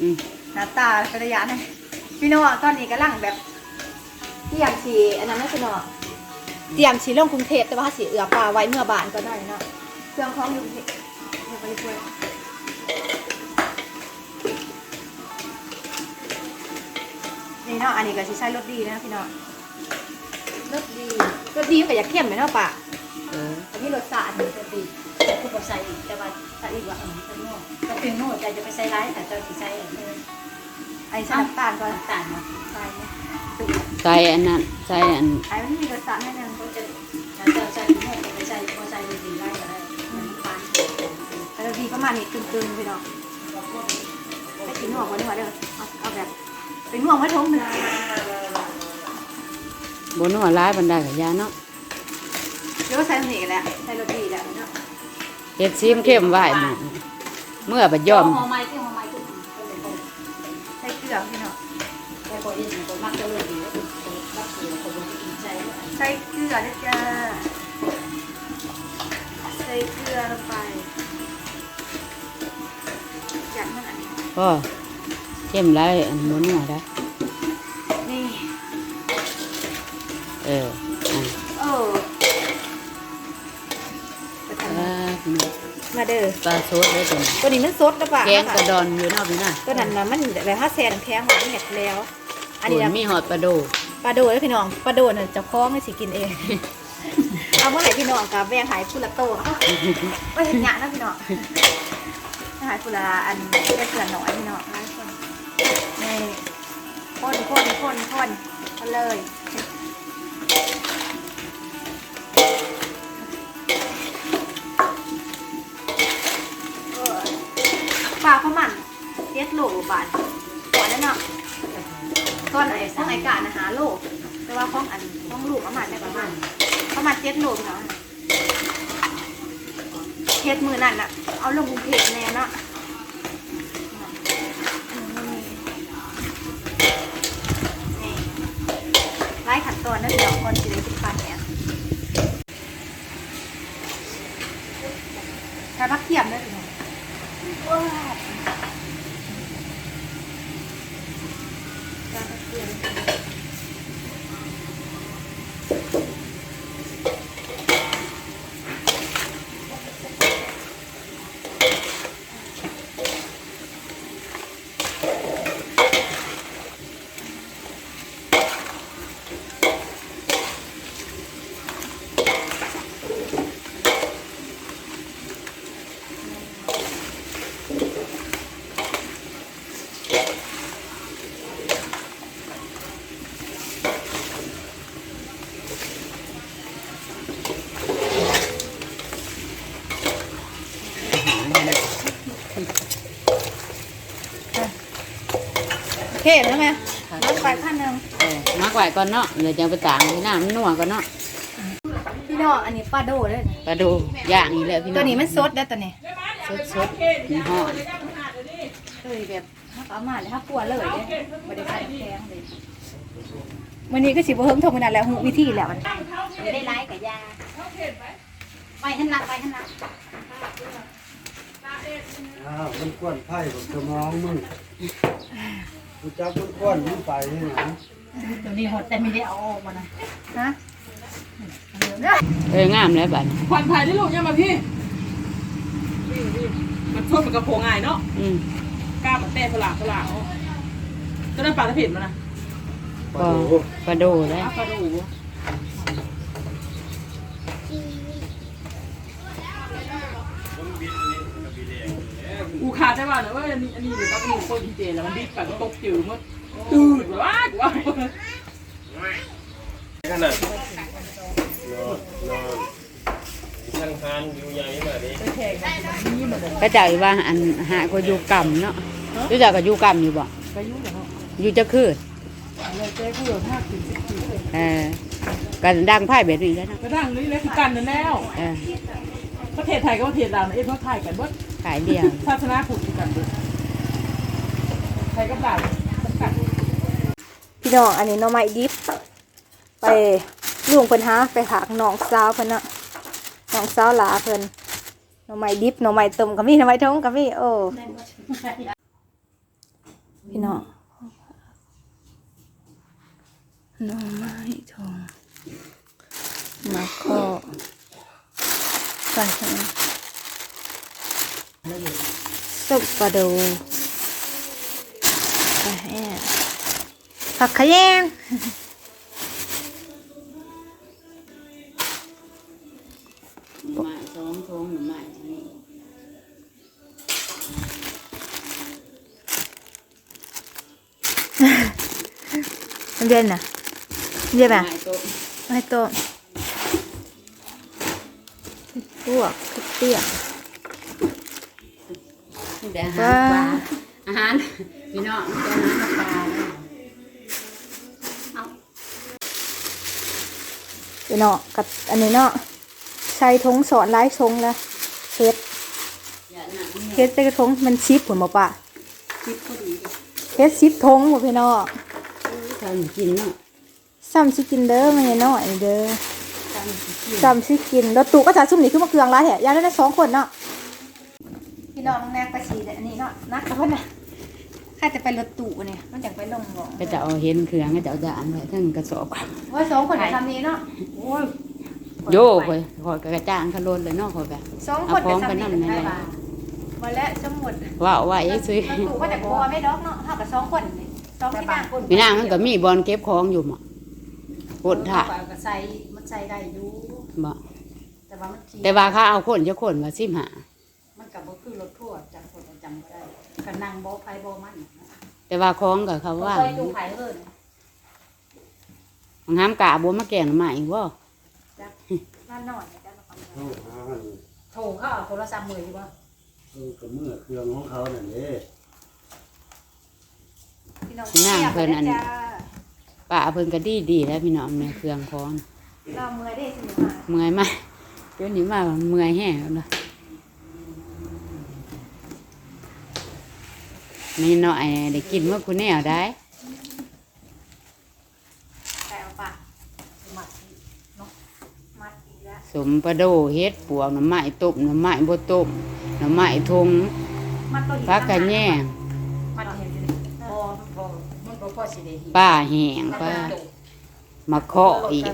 อืมหน้าตาเป็นระยะนะพี่น้องตอนนี้กำลังแบบเตรียมสีอันนั้นไม่ใช่เนาะเตรียมสีลงกรุงเทพแต่ว่าสีเอือปลาไว้เมื่อบานก็ได้เนาะเครื่องของอยู่กรุงเทพเดี๋ยวไปช่วยนี่เนาะอันนี้ก็สิใช้รสดีนะพี่น้องรสดีรสดีมันก็อยากเข้มไหมเนาะปะเอออันนี้รสชาติมันจะดี แต่คุณบอกใส่อีกแต่ว่าใส่อีกว่าเออเป็นโง่ก็เป็นโง่ใจจะไปใส่ร้ายแต่เจ้าสิใส่เออไอ้ใส่น้ำตาลก่อนต่างมาะใส่เนี่ยใส่อันนั้นใส่อันไอ้มันมีรสชาติให้นึงก็จะถ้าเจ้าใส่โง่จะไปใส่พอใส่ดีไล่ก็ได้มันปานแต่ดีประมาณนี้กึ่งๆพี่น้องไปกินหน่วงวันนี้มาเด้อเอาเอาแบบเป็นหน่วงไว้ท้องหนึ่งบนหัวร้ายบันไดกับยาเนาะเดี๋ยวใส่หนีแหละใส่รสดีแหละเนาะ เฮ็ดซีมเข้มไว้หมู่เมื่อบัดยอมหอมไม้ที่หอมไม้ทุกคนเป็นคนใส่เกลือพี่น้องแต่คนอื่นคนมักจะเลยดีว่าคนรักเสือคนกินใจว่าใส่เกลือนะจ้าใส่เกลือลงไปจัดมันอันนี้ก็เข้มไรอันบนหัวได้ เด้อปลาสดได้ตัวนี้ตัวนี้มันสดนะปะแกงกระดอนอยู่เนอกพี่น่ะตัวนั้นนะมันแบบถ้าแซนแข็งหอมเห็ดแล้ว อันนี้โอ้นะยมีหอดปลาโดปลาโดดแล้วพี่น้องปลาโดดน่ะเจะคล้าของให้สิกินเอง เอาเมื่อไหร่พี่น้องกับแบ่งหายคุละโตก็เห็นหยานะพี่น้องหายคุละอันจะเกลือหน่อยพี่น้องหลายคนนี่คนคนคนคนคนเลย จ็ดโลบาทก่อนนั้นเนาะก้อนไอ้ของไอ้กานะหาโลแต่ว่าของอันของลูกประมาณเนี่ประมาณประมาณเจ็ดโลเนาะเฮ็ดมือนั่นน่ะ เอาลงกรุงเทพแน่เนาะนี่ไล่ขัดตอนนั่นเดี๋ยวคนจีใช้พักเทียมด้วยเนาะว้าวใช้พักเทียม โอ เคแล้วไหมน้ำไปขั้นหนึ่งเออมักไว้ก่อนเนาะเดี๋ยวจะไปต่างที่น้ามันนัวก่อนเนาะพี่น้องอันนี้ปลาโดเลยปลาโดย่างอีกแล้วพี่น้องตัวนี้มันสดได้อตัวนี้สดสดๆมีหอดเลยแบบถ้าเอามาเลยถ้ากลัวเลยเนี่ยไม่ได้ใส่น้ำแข็งเลยวันนี้ก็สิบเฮิงทงขนาดแล้วหูวิธีแล้วมันไม่ได้ไล่กับยาไปหันหลังไปหันหลังอ้าวมันกวนไผ่ผมจะมองมึง กูจับมันกวนมึงไปที่ไหนตัวนี้หดแต่ไม่ได้เอาออกมานะฮะเอองามแล้วบัดนี้ควันถ่ายได้ลูกยังมาพี่นี่นี่มันทั่วมันกระโปรงง่ายเนาะอืมกล้ามันเตะสลากสลากเอาก็ได้ปลาตะเพียนมานะก็ปลาโดแล้วอ้าวปลาดู กูขาดได้ป่ะนะว่าอันนี้อันนี้เดี๋ยวก็เป็นคนดีเจแล้วมันดิบไปก็ตกจิ๋วมันตื่นว้าวว้าวขนาดนอนนอนทางทานอยู่ใหญ่มาดิก็จะว่าอันหาก็อยู่กรรมเนาะรู้จักกับอยู่กรรมอยู่บ่ไปยุ่งเหรออยู่จะคืนเลยเจ๊กูเหลือห้าสิบสิบสี่เออกันดังไพ่แบบนี้แล้วเนาะก็ดังนี่เลยคือกันนั่นแล้วเออประเทศไทยก็ประเทศลาวนะเอ็นเขาถ่ายกันว่า ขายเดียวศาสนาพุทธคือกันเด้อไทยกับลาวจำกัดพี่น้องอันนี้หน้องไม้ดิบไปลุงเพิ่นหาไปถากน้องสาวเพิ่นน่ะน้องสาวหลาเพิ่นหน้องไม้ดิบหน้องไม้ต้มก็มีหน้องไม้ทงก็มีโอ้พี่น้องหน่อไม้ทองมาข้อใส่เข้าไปสุ ปปลาดูปลาแห้งผักขะ แยงหน่อไม้สองทงหน่อไม้นี่เรียนน่ะเรียนหน่ป่ะอไม้ต้มไม่โตะพวกเตี้ยแต่อาหารปลาอาหารพี่น้องแต่อาหารปลาเนี่ยเอาพี่เนาะกับอันนี้เนาะใส่ทงสอนไล่ทงแล้วเฮ็ดอย่าหนักเฮ็ดใส่กระทงมันชิปผลบ่ปะคิดพอดีเฮ็ดชิปทงบ่พี่เนาะทำกินเนาะซ้ำสิกินเด้อมันยังน้อยเด้อทำกินซ้ำสิกินแล้วตู่ก็จะซุ่มนี่ขึ้นมาเกลืองหลายแท้ยายได้สองคนเนาะ พี่น้องแนกไปสีอันนี้เนาะนักกับเพิ่นน่ะข้าจะไปรถตู่เนี่ยมันจังไปลงบ่ก็จะเอาเห็นเครื่องก็จะเอาด่านไว้ทั้งกระสอบว่าสองคนจะทำนี้เนาะโอ้ยโยกไปขอยกระจ้างขลนเลยเนาะขอยแบบสองเอาคนพร้อจะมกันทำนั่นี้นได้นั่นแหป่ะละมาแล้วสมุดว่าว่าไอ้ซื้อตู่ก็จะกลัวไม่ดอกเนาะเท่ากับสองคนนี่สองที่นั่งคนพี่นางมันก็มีบอลเก็บของอยู่หมะปวดถ่าก็ใส่มันใส่ได้อยู่บ่แต่ว่ามันขี่แต่ว่าเขาเอาคนจะคนมาสิมหา มันก็บ่คือรถทั่วจังคนจำบ่ได้ ก็นั่งบ่ไผบ่มันแต่ว่าของกับเขาว่าคอยดูไผเอิ้นของห้ามกะบัวมาแกงใหม่บ่บ้านนอนเนี่ยจ้ะโอ้หาหันโทรเขาเอาโทรศัพท์มืออยู่บ่เออกับเมื่อเครื่องของเขานั่นเด้พี่น้องพี่นางเพิ่นอันจ้าป้าเพิ่นก็ดีดีๆแล้วพี่น้องในเครื่องของเราเมื่อยได้สิมาเมื่อยมากเดี๋ยวนี้มาเมื่อยแห้งแล้ว นะนี่หน่อยได้กินเมื่อคุณแนวได้แต่เอาปะมัดมัดอีกแล้วสมประโดเฮ็ดปวกหน่อไม้ต้มหน่อไม้บ่ต้มหน่อไม้ทงมัดตัวอีกพักกันแย่งมัดเห็นอยู่บ่บ่มันบ่พอสิได้เห็นป้าแห้งป้ามาเคาะอีก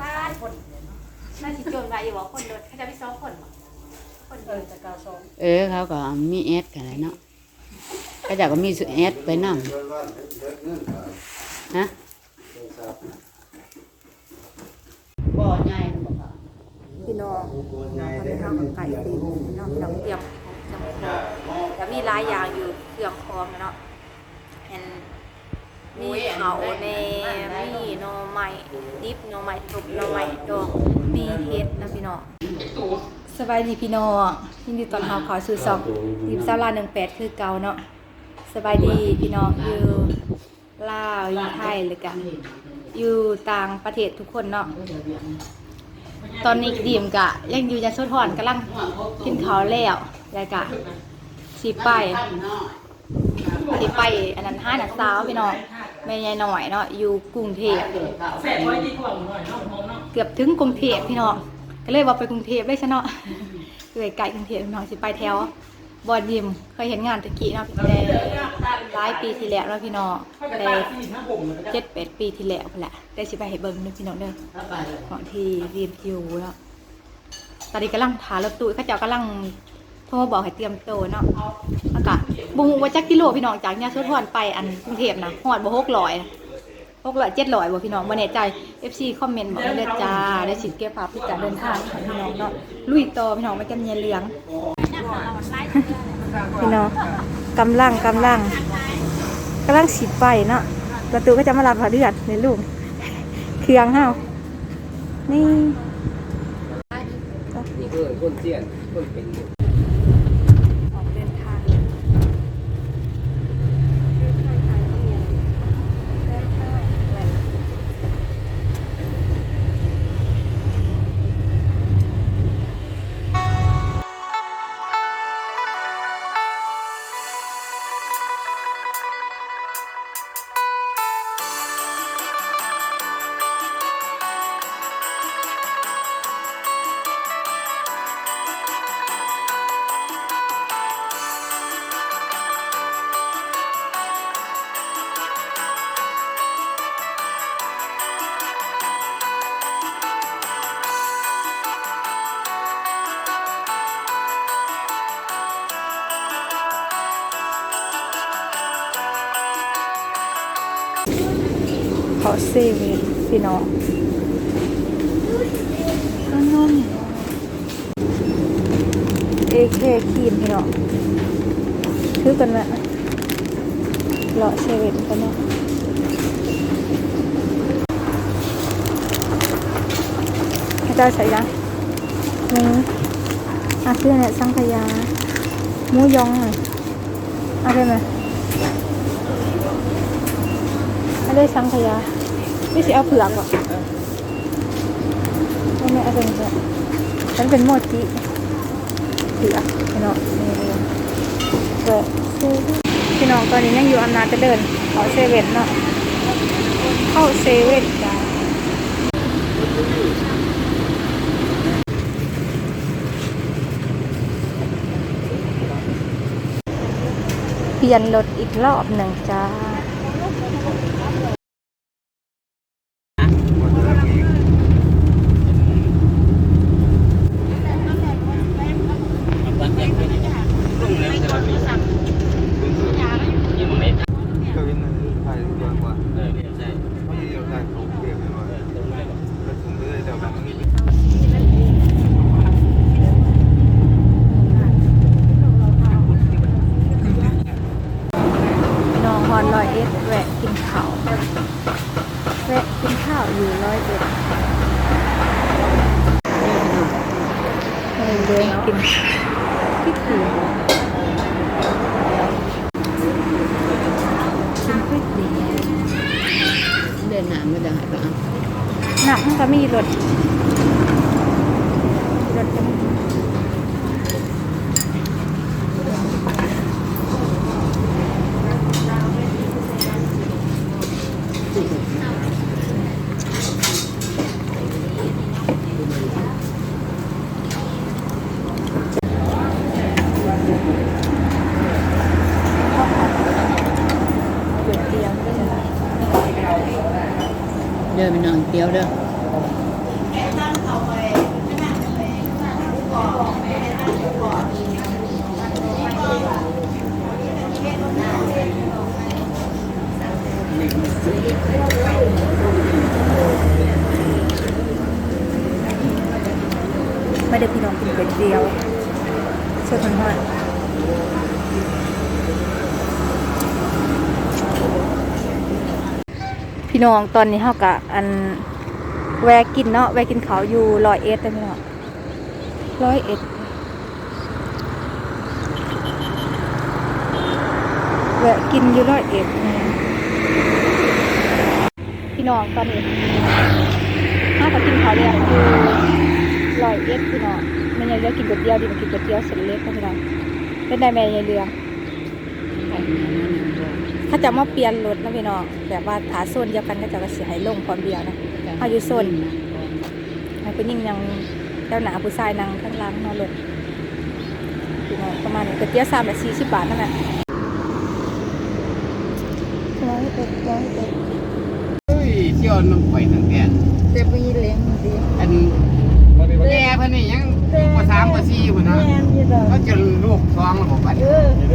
ป้าคนน่าสิโจรไว้อยู่บ่คนโดนเขาจะไปสองคนบ่คน เอเดิอนตะกาซองเออเขาก็มีแอดกันเลยเนาะก็จะก็มีสุแอดไปนำเดินบ้านเดินเงินหาฮะโทรศัพท์บ่ใหญ่บ่ค่ะพี่น้องโอ้ยใหญ่ตอนเลนี้ยเฮากับไก่ตีพี่น้องพี่น้องเตรียมของเตรียมของแต่มีหลายอย่างอยู่เครื่องคองเนาะเห็นมีเขาแน่มีหน่อไม้ดิบหน่อไม้ตุบหน่อไม้ดองมีเห็ดนะพี่น้อง สบายดีพี่น้องยินดีตอนรับเข้าสู่ซอกทีมซาลา18คือเก่าเนาะสบายดีพี่น้องอยู่ลาวอยู่ไทยเลยกันอยู่ต่างประเทศทุกคนเนาะตอนนี้ดีมกะ ยังอยู่ยาโซทอนกำลังกินข้าวแล้วแล้วกะสิไปสิไปอันนั้นห้าหนักสาวพี่น้องแม่ยายหน่อยเนาะอยู่กรุงเทพเนาะเนาะเกือบถึงกรุงเทพพี่น้อง ก็เลยว่าไปกรุงเทพได้ชะเนาะเลยไกลกรุงเทพพี่น้องสิไปแถวบอดยิมเคยเห็นงานตะกี้เนาะแต่หลายปีที่แล้วเนาะพี่น้องค่อยกระแต่ตาที่หน้าผมเลยเจ็ดแปดปีที่แล้วพุ่นแหละได้สิไปเห็นเบิ่งเนึงพี่น้องเด้อของที่เรียนคิวแล้วตอนนี้กำลังถารถตู้เขาเจ้ากำลังโทรบอกให้เตรียมตัวเนาะอากาศบุ้งว่าจักกิโลพี่น้องจากเนี่ยสุดทอนไปอันกรุงเทพนะฮอดบ่หกร้อย หกร้อยเจ็ดร้อยบ่พี่น้องบ่แน่ใจ FC คอมเมนต์บอกได้เลยจ้าได้สิเก็บภาพที่จะเดินทางของพี่น้องเนาะลุยต่อพี่น้องไม่กันเงียเหลืองพี่น้องกำลังกำลังกำลังสิไปเนาะประตูก็จะมารับพาเดือดในลูกเครื่องเฮานี่เออคนเสียนคนเป็น เขาเซเว่นพี่น้องขนมเอเคครีมพี่น้องถือกันละเลาะเซเว่นกันเนาะให้ได้ใส่ยังหมูอาเพื่อเนี่ยสังขยาหมูยองหน่อยเอาได้ไหม เอาได้สังขยาไม่ใช่เอาเผือกหรอกไม่ไม่เอาเป็นแบบฉันเป็นโมจิเผือกพี่น้องนี่เลยเปิดพี่น้องตอนนี้ยังอยู่อำนาจจะเดินขอเซเว่นเนาะเข้าเซเว่นจ้าเปลี่ยนรถอีกรอบหนึ่งจ้า ก็เป็นไทยดีกว่าเพราะเดียวกันเขาเปรียบกันว่าก็ถึงได้เดียวกันนี่ น้องฮอนร้อยเอ็ดแวะกินข้าวแวะกินข้าวอยู่ร้อยเอ็ด้วยกินที่ถือเดินหนาไม่ได้หรอกหนักมันก็มีรถรถจะมี ก๋วยเตี๋ยวก็จะ เดินไปนอนเตี้ยวเด้อไม่ได้พี่น้องกินก๋วยเตี๋ยวเชื่อคนว่า พี่น้องตอนนี้เฮากะอันแวะกินเนาะแวะกินเขาอยู่ร้อยเอ็ดได้ไหมเนาะร้อยเอ็ดแวะกินอยู่ร้อยเอ็ดพี่น้องตอนนี้ห้ากับกินเขาเรียอยู่ร้อยเอ็ดพี่น้องมันยังเลือกกินก๋วยเตี๋ยวดีมันกินก๋วยเตี๋ยวเส้นเล็กนะพี่น้องเป็นได้แม่ยังเรือ งถ้าจะมาเปลี่ยนรถนะพี่น้องแบบว่าถาโซนเดียวกันก็จะเสียให้ลงความเดียวนะอายุส่วนให้ผู้หญิงยังเจ้าหนาผู้ชายนั่งข้างหล่างนอนรถพี่น้องประมาณนี้ก๋วยเตี๋ยวสามแบบสี่สิบบาทนั่นแหละร้อยเอ็ดร้อยเอ็ดเฮ้ยเที่ยวน้ำข่อยตั้งแต่เจ็บมีเลี้ยงดีอันแย่เพิ่นนี่ยัง กว่าสามกว่าสี่พุ่นเนาะเขาจะลูกท้องแล้วบ่บัดนี้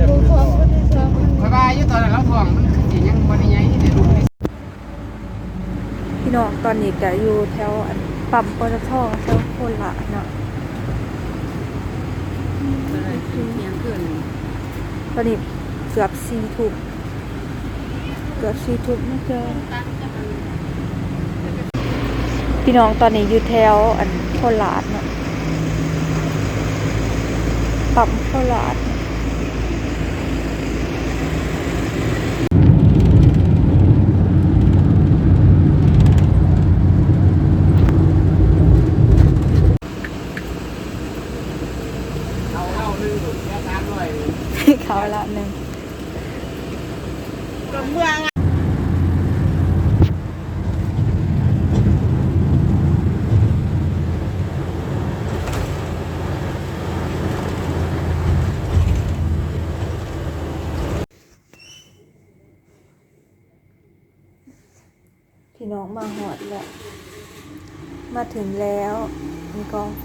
ลูกของคนที่สองข่อยว่าอยู่ตอนนั้นเราท้องมันคือสิยังบ่ได้ใหญ่ได้ลูกนี่พี่น้องตอนนี้ก็อยู่แถวอันปั๊มปตทแถวโคราชเนาะเที่ยงคืนตอนนี้เกือบสี่ทุ่มเกือบสี่ทุ่มนะเจอพี่น้องตอนนี้อยู่แถวอันโคราช เนาะปั๊มโคราชเขาละหนึ่งพี่น้อง มาหอดแล้ว มาถึงแล้วมีกองไฟ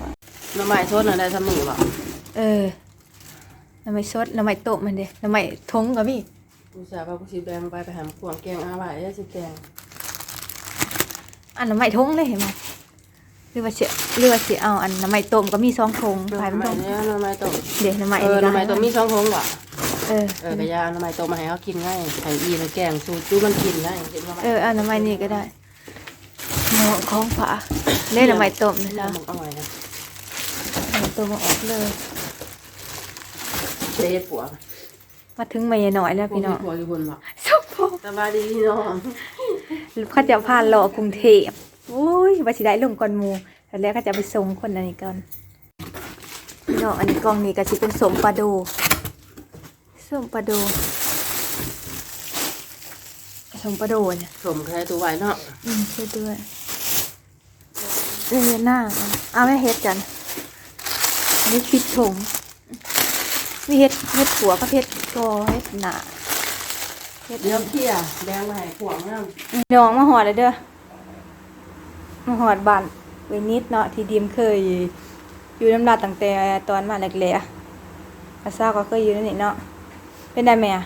น้ำใหม่ชดน่ะได้สมือบ่เออน้ำไม่สดน้ำไม่โตะมันเด้น้ำไม่ทงกับพี่กูสาว่ากูสิแบงไปไปหามขวางแกงอาบ่ายได้สิแกงอันน้ำใหม่ทงเลยเห็นไหมหรือว่าเสียหรือว่าเสียเอาอันน้ำใหม่ต้มก็มีสองทงขายเป็นทงเนี่ยน้ำไม้ต้มเดี๋ยวน้ำใหม่เออน้ำไม้ต้มมีสองทงว่ะเออเออกระยาน้ำไม้ต้มมาให้เขากินง่ายไข่อีมันแกงสูตรจูมันกินง่ายเห็นว่าเออเอาน้ำใหม่นี่ก็ได้ หมอของฝาเล่นน้ำใหม่ต้มนะจ๊ะน้ำมันอร่อยนะน้ำใหม่ต้มมาออกเลยเจ๊ปัวมาถึงไม่หน่อยแล้วพี่น้องปัวอยู่บนหรอสุกพอสบายดีพี่น้องเขาจะพาเลาะกรุงเทพโอ้ยว่าสิได้ลงก่อนหมูแต่แล้วก็จะไปส่งคนอันนี้ก่อนพี่น้องอันนี้กล่องนี้ก็สิเป็นสมปลาดูสมปลาดูสมปลาดูเนี่ยสมใครตัวไหวเนาะอืมช่วยด้วย เออหน้าเอาไม่เฮ็ดกันอันนี้คิดถงมีเฮ็ดเฮ็ดหัวกับเฮ็ดกอเฮ็ดหนาเฮ็ดเดี๋ยวเที่ยแดงมาให้ขวางน้น้องมาหอดเลยเด้อมาหอดบ้านเวนิสเนาะที่ดีมเคยอยู่น้ำลาตั้งแต่ตอนมาแรกๆอาซาก็เคยอยู่นั่นนี่เนาะเป็นได้ไหมอะ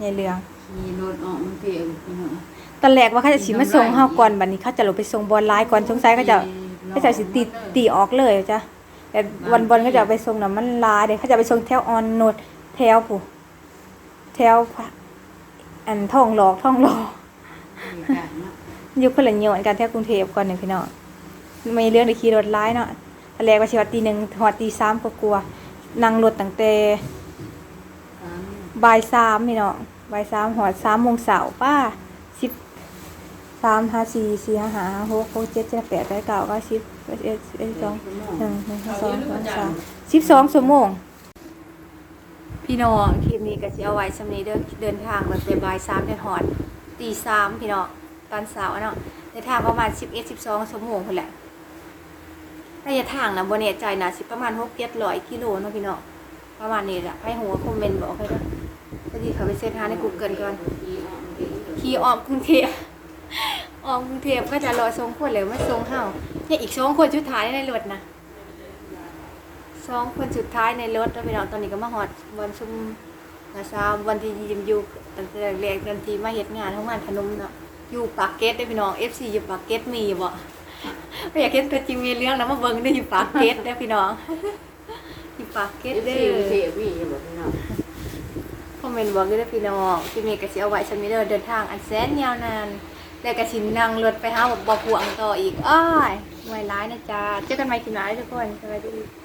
ในเรื่องขี่รถออกมันเกี่ยวพี่น้องตอนแรกว่าเขาจะสิมาส่งเฮาก่อนบัดนี้เขาจะลงไปส่งบอลไลน์ก่อนสงสัยเขาจะ เขาจะสิตีตีออกเลยจ้ะแต่วันบอลเขาจะเอาไปส่งน่ะมันลายเดี๋ยวเขาจะไปส่งแถวออนโนดแถวผู้แถวพระอันท่องหลอกท่องหลอกอยู่คนละโยนกันแถวกรุงเทพก่อนหนึ่งพี่น้องไม่เรื่องได้ขี่รถไล่เนาะตอนแรกว่าชิวัตีหนึ่งหอดตีสามกลัวๆนั่งรถตั้งแต่บ่ายสามพี่น้องบ่ายสามหอดสามโมงเสาร์ป้าสิบ สามห้าสี่สี่ห้าห้าหกหกเจ็ดเจ็ดแปดแปดเก้าเก้าสิบเอ็ดเอ็ดเอ็ดสองหนึ่งหนึ่งสองสามสามสิบสองชั่วโมงพี่น้องคลิปนี้ก็จะเอาไว้สำนี้เดินเดินทางแต่บ่ายสามเดินหอดตีสามพี่น้องตอนเสาร์เนาะเดินทางประมาณสิบเอ็ดสิบสองชั่วโมงคนแหละระยะทางนะบนเนใจนะสิประมาณหกเจ็ดร้อยกิโลเนาะพี่น้องประมาณนี้แหละให้หัวคอมเมนต์บอกให้ด้วยพอดีเขาไปเซ็นหาในกูเกิลก่อนขี่ออกกรุงเทพ ออกกรุงเทพก็จะรอทรงคนเลยไม่ทรงเฮาเนี่ยอีกสองคนชุดท้ายในรถนะสองคนสุดท้ายในรถแล้วพี่น้องตอนนี้ก็มาฮอดวันชุมนาซามวันที่ยิมอยู่ตั้งแต่แรกๆทันทีมาเฮ็ดงานทำงานขนมเนาะอยู่ปากเกร็ดได้อพี่น้อง FC อยู่ปากเกร็ดมีบ่ไม่อยากเห็นตัวจริงมีเรื่องนะมาเบิ่งได้ออยู่ปากเกร็ดได้อพี่น้องอยู่ปากเกร็ดำเด้เที่ยอเที่ยพี่อย่าบอกพี่น้องคอมเมนต์บอกด้วยเด้อพี่น้องที่มีก็สิเอาไว้ฉันมีเด้อเดินทางอันแสนยาวนาน แล้วก็ชินั่งรถไปหาบ่พวงต่ออีกอ้ายไว้ร้ายนะจ๊ะเจอกันใหม่คลิปหน้ายทุกคนสวัสดี